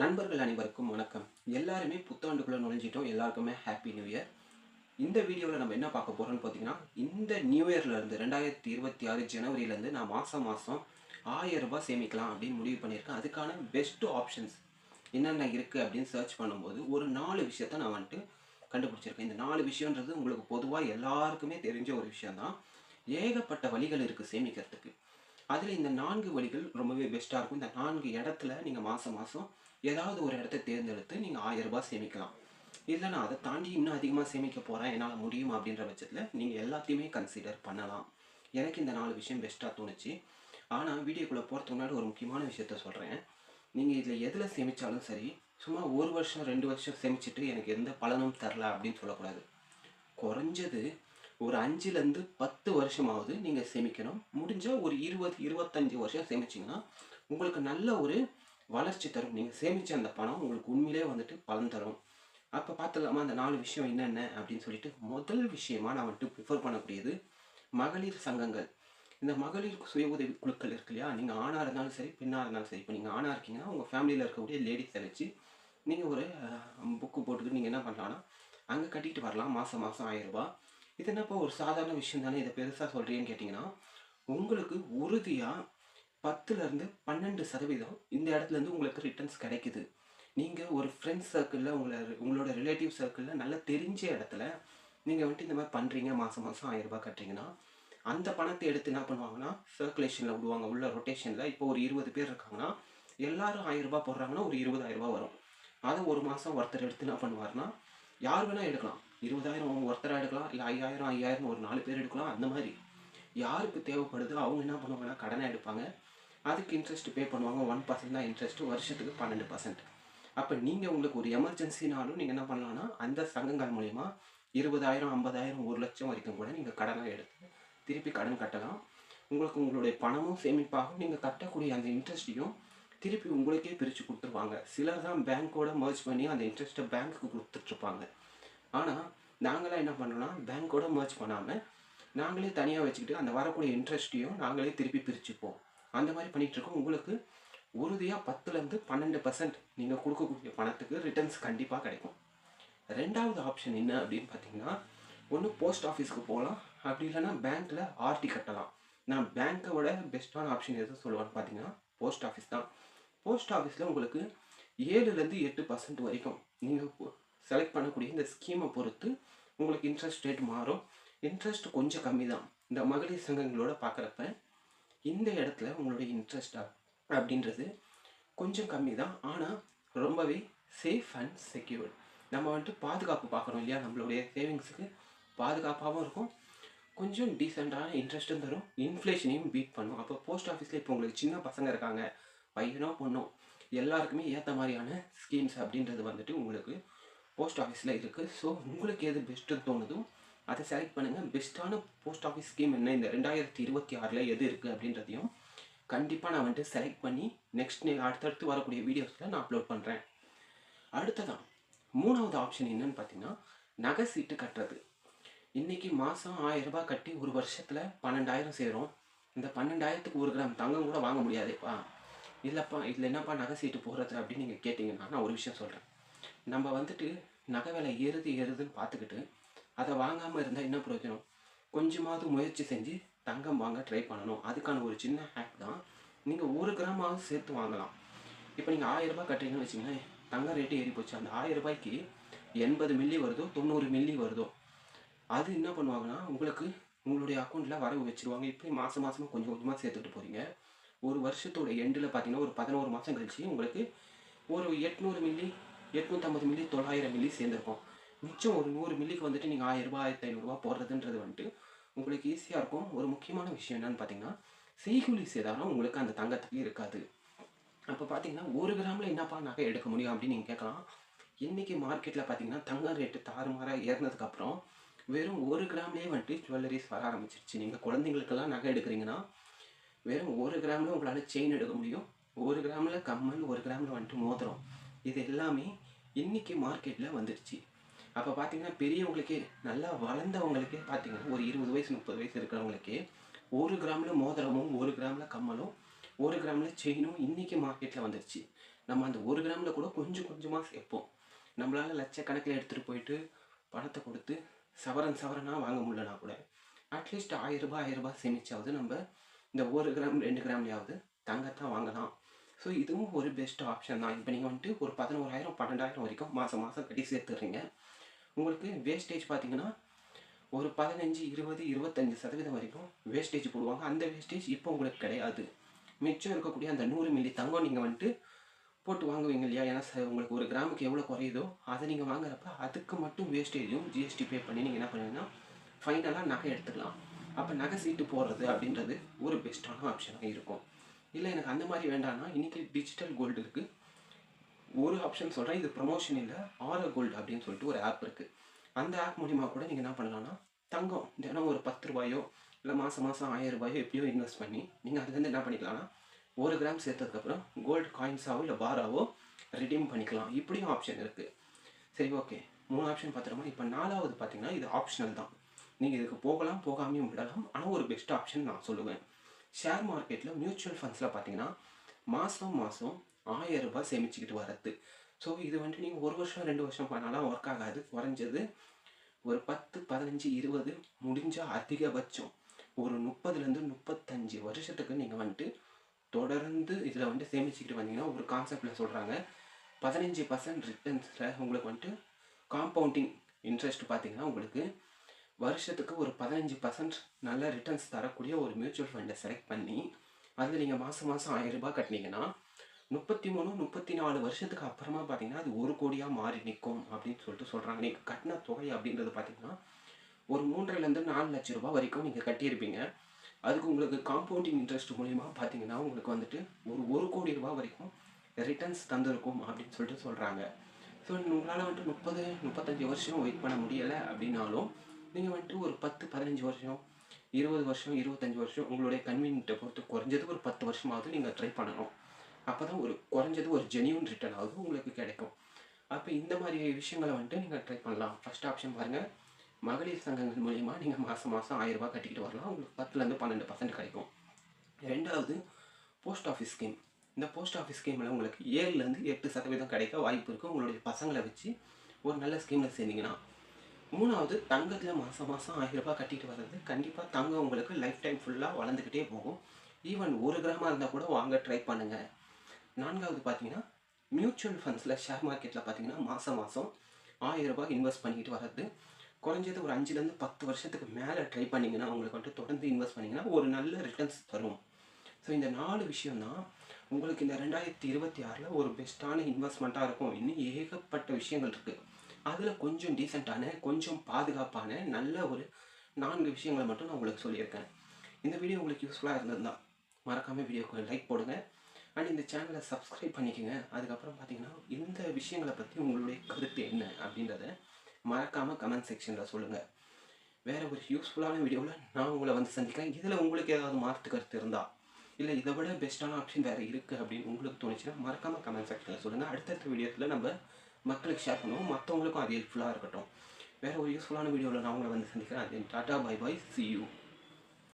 நண்பர்கள் அனைவருக்கும் வணக்கம். எல்லாருமே புத்தாண்டுக்குள்ளே நுழைஞ்சிட்டோம். எல்லாருக்குமே ஹாப்பி நியூ இயர் இந்த வீடியோவில் நம்ம என்ன பார்க்க போகிறோம்னு பார்த்தீங்கன்னா இந்த நியூ இயர்லேருந்து ரெண்டாயிரத்தி இருபத்தி ஆறு ஜனவரியிலேருந்து நான் மாதம் மாதம் ஆயிரம் ரூபாய் சேமிக்கலாம் அப்படின்னு முடிவு பண்ணியிருக்கேன். அதுக்கான பெஸ்ட்டு ஆப்ஷன்ஸ் என்னென்ன இருக்குது அப்படின்னு சர்ச் பண்ணும்போது ஒரு நாலு விஷயத்த நான் வந்துட்டு கண்டுபிடிச்சிருக்கேன். இந்த நாலு விஷயன்றது உங்களுக்கு பொதுவாக எல்லாருக்குமே தெரிஞ்ச ஒரு விஷயந்தான் ஏகப்பட்ட வழிகள் இருக்குது சேமிக்கிறதுக்கு. அதில் இந்த நான்கு வழிகள் ரொம்பவே பெஸ்ட்டாக இருக்கும். இந்த நான்கு இடத்துல நீங்கள் மாதம் மாதம் ஏதாவது ஒரு இடத்த தேர்ந்தெடுத்து நீங்கள் ஆயிரம் ரூபாய் சேமிக்கலாம். இல்லை நான் அதை தாண்டி இன்னும் அதிகமாக சேமிக்க போகிறேன் என்னால் முடியும் அப்படின்ற பட்சத்தில் நீங்கள் எல்லாத்தையுமே கன்சிடர் பண்ணலாம். எனக்கு இந்த நாலு விஷயம் பெஸ்ட்டாக தோணுச்சு. ஆனால் வீடியோக்குள்ளே போகிறதுக்கு முன்னாடி ஒரு முக்கியமான விஷயத்த சொல்கிறேன் நீங்கள் இதில் எதில் சேமித்தாலும் சரி சும்மா ஒரு வருஷம் ரெண்டு வருஷம் சேமிச்சுட்டு எனக்கு எந்த பலனும் தரல அப்படின்னு சொல்லக்கூடாது. குறைஞ்சது ஒரு அஞ்சுலேருந்து பத்து வருஷமாவது நீங்கள் சேமிக்கணும். முடிஞ்சால் ஒரு இருபது இருபத்தஞ்சி வருஷம் சேமிச்சிங்கன்னா உங்களுக்கு நல்ல ஒரு வளர்ச்சி தரும். நீங்கள் சேமித்த அந்த பணம் உங்களுக்கு உண்மையிலே வந்துட்டு பலன் தரும். அப்போ பார்த்துலாமா அந்த நாலு விஷயம் என்னென்ன? அப்படின்னு சொல்லிட்டு முதல் விஷயமா நான் வந்துட்டு ப்ரிஃபர் பண்ணக்கூடியது மகளிர் சங்கங்கள். இந்த மகளிர் சுய உதவி குழுக்கள் இருக்கு இல்லையா? நீங்கள் ஆணாக இருந்தாலும் சரி பெண்ணாக இருந்தாலும் சரி. இப்போ நீங்கள் ஆணாக இருக்கீங்கன்னா உங்கள் ஃபேமிலியில் இருக்கக்கூடிய லேடிஸை வச்சு நீங்கள் ஒரு புக்கு போட்டுக்கிட்டு நீங்கள் என்ன பண்ணலாம்னா அங்கே கட்டிட்டு வரலாம். மாதம் மாதம் ஆயிரம் இது என்னப்பா ஒரு சாதாரண விஷயம் தானே? இதை பெருசாக சொல்கிறீங்கன்னு கேட்டிங்கன்னா உங்களுக்கு உறுதியாக பத்துலேருந்து பன்னெண்டு சதவீதம் இந்த இடத்துலேருந்து உங்களுக்கு ரிட்டர்ன்ஸ் கிடைக்குது. நீங்கள் ஒரு ஃப்ரெண்ட்ஸ் சர்க்கிளில் உங்களை உங்களோட ரிலேட்டிவ் சர்க்கிளில் நல்லா தெரிஞ்ச இடத்துல நீங்கள் வந்துட்டு இந்த மாதிரி பண்ணுறீங்க மாதம் மாதம் ஆயிரரூபா கட்டுறீங்கன்னா அந்த பணத்தை எடுத்து என்ன பண்ணுவாங்கன்னா சர்க்குலேஷனில் விடுவாங்க. உள்ள ரொட்டேஷனில் இப்போ ஒரு இருபது பேர் இருக்காங்கன்னா எல்லாரும் ஆயிரரூபா போடுறாங்கன்னா ஒரு இருபதாயிரரூபா வரும். அதை ஒரு மாதம் ஒருத்தர் எடுத்து என்ன பண்ணுவார்னா யார் வேணால் எடுக்கலாம். இருபதாயிரம் ஒருத்தராக எடுக்கலாம் இல்லை ஐயாயிரம் ஐயாயிரம் ஒரு நாலு பேர் எடுக்கலாம் அந்த மாதிரி. யாருக்கு தேவைப்படுதோ அவங்க என்ன பண்ணுவாங்கன்னா கடனை எடுப்பாங்க. அதுக்கு இன்ட்ரெஸ்ட் பே பண்ணுவாங்க. ஒன் பர்சன்ட் தான் இன்ட்ரெஸ்ட் வருஷத்துக்கு பன்னெண்டு பர்சன்ட் அப்போ நீங்கள் உங்களுக்கு ஒரு எமர்ஜென்சினாலும் நீங்கள் என்ன பண்ணலாம்னா அந்த சங்கங்கள் மூலிமா இருபதாயிரம் ஐம்பதாயிரம் ஒரு லட்சம் வரைக்கும் கூட நீங்கள் கடனாக எடுத்து திருப்பி கடன் கட்டலாம். உங்களுக்கு உங்களுடைய பணமும் சேமிப்பாகும். நீங்கள் கட்டக்கூடிய அந்த இன்ட்ரெஸ்ட்டையும் திருப்பி உங்களுக்கே பிரித்து கொடுத்துருவாங்க. சிலர் தான் பேங்க்கோட மர்ஜ் பண்ணி அந்த இன்ட்ரெஸ்ட்டை பேங்க்குக்கு கொடுத்துட்ருப்பாங்க. ஆனால் நாங்களாம் என்ன பண்ணோம்னா பேங்க்கோட மர்ஜ் பண்ணாமல் நாங்களே தனியாக வச்சுக்கிட்டு அந்த வரக்கூடிய இன்ட்ரெஸ்ட்டையும் நாங்களே திருப்பி பிரிச்சுப்போம். அந்த மாதிரி பண்ணிகிட்டு இருக்கோம். உங்களுக்கு உறுதியாக பத்துலேருந்து பன்னெண்டு பர்சன்ட் நீங்கள் கொடுக்கக்கூடிய பணத்துக்கு ரிட்டர்ன்ஸ் கண்டிப்பாக கிடைக்கும். ரெண்டாவது ஆப்ஷன் என்ன அப்படின்னு பார்த்தீங்கன்னா ஒன்று போஸ்ட் ஆஃபீஸ்க்கு போகலாம். அப்படி இல்லைன்னா பேங்க்கில் ஆர்டி கட்டலாம். நான் பேங்க்கோட பெஸ்ட்டான ஆப்ஷன் எது சொல்லுவான்னு பார்த்தீங்கன்னா போஸ்ட் ஆஃபீஸ் தான். போஸ்ட் ஆஃபீஸில் உங்களுக்கு ஏழுலேருந்து எட்டு பர்சன்ட் வரைக்கும் நீங்கள் செலக்ட் பண்ணக்கூடிய இந்த ஸ்கீமை பொறுத்து உங்களுக்கு இன்ட்ரெஸ்ட் ரேட் மாறும். இன்ட்ரெஸ்ட் கொஞ்சம் கம்மி தான் இந்த மகளிர் சங்கங்களோட பார்க்குறப்ப இந்த இடத்துல உங்களுடைய இன்ட்ரெஸ்ட் அப்படின்றது கொஞ்சம் கம்மி தான் ஆனால் ரொம்பவே சேஃப் அண்ட் செக்யூர்ட் நம்ம வந்துட்டு பாதுகாப்பு பார்க்குறோம் இல்லையா? நம்மளுடைய சேவிங்ஸுக்கு பாதுகாப்பாகவும் இருக்கும். கொஞ்சம் டீசெண்டான இன்ட்ரெஸ்ட்டும் தரும். இன்ஃப்ளேஷனையும் பீட் பண்ணும். அப்போ போஸ்ட் ஆஃபீஸில் இப்போ உங்களுக்கு சின்ன பசங்க இருக்காங்க. பையனோ பொண்ணோ எல்லாருக்குமே ஏற்ற மாதிரியான ஸ்கீம்ஸ் அப்படின்றது வந்துட்டு உங்களுக்கு போஸ்ட் ஆஃபீஸில் இருக்குது ஸோ உங்களுக்கு எது பெஸ்ட்டுன்னு தோணுதோ அதை செலக்ட் பண்ணுங்கள் பெஸ்ட்டான போஸ்ட் ஆஃபீஸ் ஸ்கீம் என்ன? இந்த ரெண்டாயிரத்தி இருபத்தி ஆறில் எது இருக்குது அப்படின்றதையும் கண்டிப்பாக நான் வந்துட்டு செலக்ட் பண்ணி நெக்ஸ்ட் அடுத்தடுத்து வரக்கூடிய வீடியோஸில் நான் அப்லோட் பண்ணுறேன் அடுத்ததான் மூணாவது ஆப்ஷன் என்னன்னு பார்த்தீங்கன்னா நகை சீட்டு கட்டுறது. இன்றைக்கி மாதம் ஆயிரம் ரூபாய் கட்டி ஒரு வருஷத்தில் பன்னெண்டாயிரம் சேரும். இந்த பன்னெண்டாயிரத்துக்கு ஒரு கிராம் தங்கம் கூட வாங்க முடியாதேப்பா. இல்லைப்பா இதில் என்னப்பா நகை சீட்டு போடுறது அப்படின்னு நீங்கள் கேட்டிங்கன்னா நான் ஒரு விஷயம் சொல்கிறேன் நம்ம வந்துட்டு நகை விலை ஏறுது ஏறுதுன்னு பார்த்துக்கிட்டு அதை வாங்காமல் இருந்தால் என்ன பிரயோஜனம்? கொஞ்சமாவது முயற்சி செஞ்சு தங்கம் வாங்க ட்ரை பண்ணணும். அதுக்கான ஒரு சின்ன ஹேக் தான். நீங்கள் ஒரு கிராமாவது சேர்த்து வாங்கலாம். இப்போ நீங்கள் ஆயிரம் ரூபாய் கட்டுறீங்கன்னு வச்சிங்களேன் தங்க ரேட்டு ஏறி போச்சு. அந்த ஆயிரம் ரூபாய்க்கு எண்பது மில்லி வருதோ தொண்ணூறு மில்லி வருதோ அது என்ன பண்ணுவாங்கன்னா உங்களுக்கு உங்களுடைய அக்கௌண்ட்டில் வரவு வச்சுருவாங்க. இப்படி மாதம் மாதமாக கொஞ்சம் கொஞ்சமாக சேர்த்துட்டு போகிறீங்க ஒரு வருஷத்தோட எண்டில் பார்த்தீங்கன்னா ஒரு பதினோரு மாதம் கழிச்சு உங்களுக்கு ஒரு எட்நூறு மில்லி எட்நூற்றம்பது மில்லி தொள்ளாயிரம் மில்லி சேர்ந்துருக்கும். மிச்சம் ஒரு நூறு மில்லிக்கு வந்துட்டு நீங்கள் ஆயிரம் ரூபாய் ஆயிரத்தி ஐநூறுரூவா போடுறதுன்றது வந்துட்டு உங்களுக்கு ஈஸியாக இருக்கும். ஒரு முக்கியமான விஷயம் என்னன்னு பார்த்தீங்கன்னா செய்குலி சேதாரம் உங்களுக்கு அந்த தங்கத்துக்கு இருக்காது. அப்போ பார்த்தீங்கன்னா ஒரு கிராமில் என்னப்பா நகை எடுக்க முடியும் அப்படின்னு நீங்கள் கேட்கலாம். இன்றைக்கி மார்க்கெட்டில் பார்த்தீங்கன்னா தங்கம் ரேட்டு தாறுமாறாக ஏறினதுக்கப்புறம் வெறும் ஒரு கிராம்லேயே வந்துட்டு ஜுவல்லரிஸ் வர ஆரம்பிச்சிருச்சு. நீங்கள் குழந்தைங்களுக்கெல்லாம் நகை எடுக்கிறீங்கன்னா வெறும் ஒரு கிராமில் உங்களால் செயின் எடுக்க முடியும். ஒரு கிராமில் கம்மல் ஒரு கிராமில் வந்துட்டு மோதிரம். இது எல்லாமே இன்றைக்கி மார்க்கெட்டில் வந்துடுச்சு அப்போ பார்த்தீங்கன்னா பெரியவங்களுக்கே நல்லா வளர்ந்தவங்களுக்கே பார்த்தீங்கன்னா ஒரு இருபது வயசு முப்பது வயசு இருக்கிறவங்களுக்கே ஒரு கிராமில் மோதிரமும் ஒரு கிராமில் கம்மலும் ஒரு கிராமில் செயினும் இன்றைக்கி மார்க்கெட்டில் வந்துருச்சு. நம்ம அந்த ஒரு கிராமில் கூட கொஞ்சம் கொஞ்சமாக சேர்ப்போம். நம்மளால் லட்சக்கணக்கில் எடுத்துகிட்டு போயிட்டு பணத்தை கொடுத்து சவரன் சவரனாக வாங்க முடியலனா கூட அட்லீஸ்ட் ஆயிரம் ரூபாய் ஆயிரம் ரூபாய் சேமிச்சாவது நம்ம இந்த ஒரு கிராம் ரெண்டு கிராம்லையாவது தங்கத்தான் வாங்கலாம். ஸோ இதுவும் ஒரு பெஸ்ட் ஆப்ஷன் தான். இப்போ நீங்கள் வந்துட்டு ஒரு பதினோராயிரம் பன்னெண்டாயிரம் வரைக்கும் மாதம் மாதம் கட்டி சேர்த்துடுறீங்க. உங்களுக்கு வேஸ்டேஜ் பார்த்தீங்கன்னா ஒரு பதினஞ்சு இருபது இருபத்தஞ்சு சதவீதம் வரைக்கும் வேஸ்டேஜ் போடுவாங்க. அந்த வேஸ்டேஜ் இப்போ உங்களுக்கு கிடையாது. மிச்சம் இருக்கக்கூடிய அந்த நூறு மில்லி தங்கம் நீங்கள் வந்துட்டு போட்டு வாங்குவீங்க இல்லையா? ஏன்னா உங்களுக்கு ஒரு கிராமுக்கு எவ்வளோ குறையுதோ அதை நீங்கள் வாங்குறப்ப அதுக்கு மட்டும் வேஸ்டேஜும் ஜிஎஸ்டி பே பண்ணி நீங்கள் என்ன பண்ணுவீங்கன்னா ஃபைனலாக நகை எடுத்துக்கலாம். அப்போ நகை சீட்டு போடுறது அப்படின்றது ஒரு பெஸ்ட்டான ஆப்ஷனாக இருக்கும். இல்லை எனக்கு அந்த மாதிரி வேண்டாம்னா இன்றைக்கி டிஜிட்டல் கோல்டு இருக்குது ஒரு ஆப்ஷன் சொல்கிறேன் இது ப்ரமோஷன் இல்லை ஆரோ கோல்டு அப்படின்னு சொல்லிட்டு ஒரு ஆப் இருக்குது அந்த ஆப் மூலிமா கூட நீங்கள் என்ன பண்ணலாம்னா தங்கம் தினம் ஒரு பத்து ரூபாயோ இல்லை மாதம் மாதம் ஆயிரம் ரூபாயோ எப்படியோ இன்வெஸ்ட் பண்ணி நீங்கள் அதுலேருந்து என்ன பண்ணிக்கலாம்னா ஒரு கிராம் சேர்த்ததுக்கப்புறம் கோல்டு காயின்ஸாவோ இல்லை பாராவோ ரிடீம் பண்ணிக்கலாம். இப்படியும் ஆப்ஷன் இருக்குது சரி ஓகே மூணு ஆப்ஷன் பார்த்துட்டோமா? இப்போ நாலாவது பார்த்தீங்கன்னா இது ஆப்ஷனல் தான். நீங்கள் இதுக்கு போகலாம் போகாமையும் விடலாம். ஆனால் ஒரு பெஸ்ட் ஆப்ஷன் நான் சொல்லுவேன். ஷேர் மார்க்கெட்டில் மியூச்சுவல் ஃபண்ட்ஸில் பார்த்தீங்கன்னா மாதம் மாதம் ஆயிரம் ரூபாய் சேமிச்சுக்கிட்டு வரது ஸோ இது வந்துட்டு நீங்கள் ஒரு வருஷம் ரெண்டு வருஷம் பண்ணாலும் ஒர்க் ஆகாது. குறைஞ்சது ஒரு பத்து பதினஞ்சு இருபது முடிஞ்சால் அதிகபட்சம் ஒரு முப்பதுலேருந்து முப்பத்தஞ்சு வருஷத்துக்கு நீங்கள் வந்துட்டு தொடர்ந்து இதில் வந்துட்டு சேமிச்சுக்கிட்டு வந்தீங்கன்னா ஒரு கான்செப்டில் சொல்கிறாங்க பதினஞ்சு பர்சன்ட் ரிட்டர்ன்ஸில் உங்களுக்கு வந்துட்டு காம்பவுண்டிங் இன்ட்ரெஸ்ட் பார்த்தீங்கன்னா உங்களுக்கு வருஷத்துக்கு ஒரு பதினஞ்சு பர்சன்ட் நல்ல ரிட்டர்ன்ஸ் தரக்கூடிய ஒரு மியூச்சுவல் ஃபண்டை செலக்ட் பண்ணி அதில் நீங்கள் மாதம் மாதம் ஆயிரம் ரூபாய் கட்டினீங்கன்னா முப்பத்தி மூணு முப்பத்தி நாலு வருஷத்துக்கு அப்புறமா பார்த்தீங்கன்னா அது ஒரு கோடியாக மாறி நிற்கும் அப்படின்னு சொல்லிட்டு சொல்கிறாங்க நீங்கள் கட்டின தொகை அப்படின்றது பார்த்தீங்கன்னா ஒரு மூன்றரைலேருந்து நாலு லட்ச ரூபா வரைக்கும் நீங்கள் கட்டியிருப்பீங்க. அதுக்கு உங்களுக்கு காம்பவுண்டிங் இன்ட்ரெஸ்ட் மூலிமா பார்த்தீங்கன்னா உங்களுக்கு வந்துட்டு ஒரு ஒரு கோடி ரூபா வரைக்கும் ரிட்டர்ன்ஸ் தந்திருக்கும் அப்படின்னு சொல்லிட்டு சொல்கிறாங்க ஸோ உங்களால் வந்துட்டு முப்பது முப்பத்தஞ்சு வருஷம் வெயிட் பண்ண முடியலை அப்படின்னாலும் நீங்கள் வந்துட்டு ஒரு பத்து பதினஞ்சு வருஷம் இருபது வருஷம் இருபத்தஞ்சி வருஷம் உங்களுடைய கன்வீனியன்ட்டை பொறுத்து குறைஞ்சது ஒரு பத்து வருஷமாவது நீங்கள் ட்ரை பண்ணணும். அப்போ தான் ஒரு குறைஞ்சது ஒரு ஜெனியூன் ரிட்டர்ன் ஆகுது உங்களுக்கு கிடைக்கும். அப்போ இந்த மாதிரி விஷயங்களை வந்துட்டு நீங்கள் ட்ரை பண்ணலாம். ஃபஸ்ட் ஆப்ஷன் பாருங்கள் மகளிர் சங்கங்கள் மூலிமா நீங்கள் மாதம் மாதம் ஆயிரம் கட்டிக்கிட்டு வரலாம். உங்களுக்கு பத்துலேருந்து பன்னெண்டு பர்சன்ட் கிடைக்கும். ரெண்டாவது போஸ்ட் ஆஃபீஸ் ஸ்கீம் இந்த போஸ்ட் ஆஃபீஸ் ஸ்கீமில் உங்களுக்கு ஏழுலேருந்து எட்டு சதவீதம் கிடைக்க வாய்ப்பு இருக்குது உங்களுடைய பசங்களை வச்சு ஒரு நல்ல ஸ்கீமில் சேர்ந்தீங்கன்னா. மூணாவது தங்கத்தில் மாதம் மாதம் ஆயிரம் ரூபாய் கட்டிட்டு வர்றது கண்டிப்பாக தங்கம் உங்களுக்கு லைஃப் டைம் ஃபுல்லாக வளர்ந்துக்கிட்டே போகும். ஈவன் ஒரு கிராமாக இருந்தால் கூட வாங்க ட்ரை பண்ணுங்கள் நான்காவது பார்த்தீங்கன்னா மியூச்சுவல் ஃபண்ட்ஸில் ஷேர் மார்க்கெட்டில் பார்த்தீங்கன்னா மாதம் மாதம் ஆயிரம் ரூபாய் இன்வெஸ்ட் பண்ணிக்கிட்டு வர்றது. குறைஞ்சது ஒரு அஞ்சுலேருந்து பத்து வருஷத்துக்கு மேலே ட்ரை பண்ணிங்கன்னா உங்களுக்கு வந்துட்டு தொடர்ந்து இன்வெஸ்ட் பண்ணிங்கன்னா ஒரு நல்ல ரிட்டர்ன்ஸ் தரும். ஸோ இந்த நாலு விஷயம்தான் உங்களுக்கு இந்த ரெண்டாயிரத்தி இருபத்தி ஆறில் ஒரு பெஸ்ட்டான இன்வெஸ்ட்மெண்ட்டாக இருக்கும். இன்னும் ஏகப்பட்ட விஷயங்கள் இருக்குது அதில் கொஞ்சம் டீசெண்டான கொஞ்சம் பாதுகாப்பான நல்ல ஒரு நான்கு விஷயங்களை மட்டும் நான் உங்களுக்கு சொல்லியிருக்கேன். இந்த வீடியோ உங்களுக்கு யூஸ்ஃபுல்லாக இருந்திருந்தா மறக்காமல் வீடியோக்கு லைக் போடுங்க. அண்ட் இந்த சேனலை சப்ஸ்கிரைப் பண்ணிக்கோங்க. அதுக்கப்புறம் பார்த்தீங்கன்னா இந்த விஷயங்களை பற்றி உங்களுடைய கருத்து என்ன அப்படின்றத மறக்காமல் கமெண்ட் செக்ஷனில் சொல்லுங்கள் வேறு ஒரு யூஸ்ஃபுல்லான வீடியோவில் நான் உங்களை வந்து சந்திக்கிறேன். இதில் உங்களுக்கு ஏதாவது மாற்று கருத்து இருந்தால் இல்லை இதை விட பெஸ்ட்டான ஆப்ஷன் வேறு இருக்குது அப்படின்னு உங்களுக்கு தோணுச்சுன்னா மறக்காமல் கமெண்ட் செக்ஷனில் சொல்லுங்கள் அடுத்தடுத்த வீடியோத்தில் நம்ம மக்களுக்கு ஷேர் பண்ணுவோம். மற்றவங்களுக்கும் அது ஹெல்ப்ஃபுல்லாக இருக்கட்டும். வேறு ஒரு யூஸ்ஃபுல்லான வீடியோவில் நான் உங்களை வந்து சந்திக்கிறேன். அது tata bye bye see you